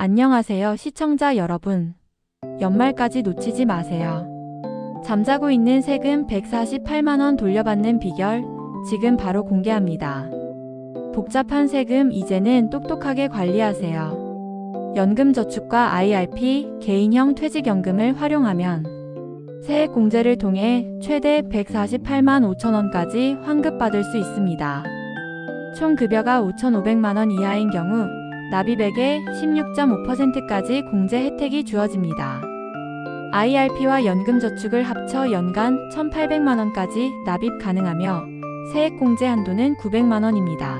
안녕하세요, 시청자 여러분. 연말까지 놓치지 마세요. 잠자고 있는 세금 148만원 돌려받는 비결 지금 바로 공개합니다. 복잡한 세금 이제는 똑똑하게 관리하세요. 연금저축과 IRP, 개인형 퇴직연금을 활용하면 세액 공제를 통해 최대 148만 5천원까지 환급받을 수 있습니다. 총 급여가 5,500만원 이하인 경우 납입액의 16.5%까지 공제 혜택이 주어집니다. IRP와 연금저축을 합쳐 연간 1,800만원까지 납입 가능하며 세액공제 한도는 900만원입니다.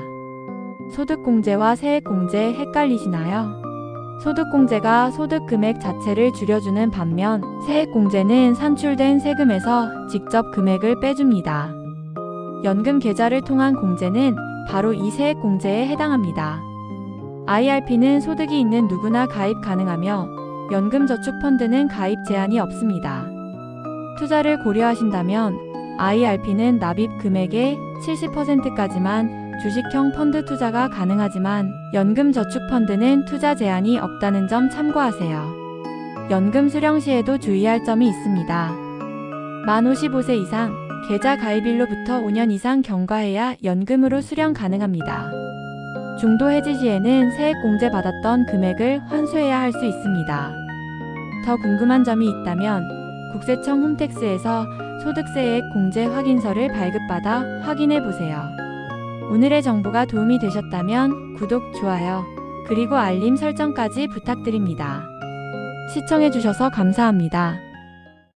소득공제와 세액공제 헷갈리시나요? 소득공제가 소득금액 자체를 줄여주는 반면 세액공제는 산출된 세금에서 직접 금액을 빼줍니다. 연금 계좌를 통한 공제는 바로 이 세액공제에 해당합니다. IRP는 소득이 있는 누구나 가입 가능하며 연금저축펀드는 가입 제한이 없습니다. 투자를 고려하신다면 IRP는 납입 금액의 70%까지만 주식형 펀드 투자가 가능하지만 연금저축펀드는 투자 제한이 없다는 점 참고하세요. 연금 수령 시에도 주의할 점이 있습니다. 만 55세 이상, 계좌 가입일로부터 5년 이상 경과해야 연금으로 수령 가능합니다. 중도 해지 시에는 세액 공제 받았던 금액을 환수해야 할 수 있습니다. 더 궁금한 점이 있다면 국세청 홈택스에서 소득세액 공제 확인서를 발급받아 확인해 보세요. 오늘의 정보가 도움이 되셨다면 구독, 좋아요, 그리고 알림 설정까지 부탁드립니다. 시청해 주셔서 감사합니다.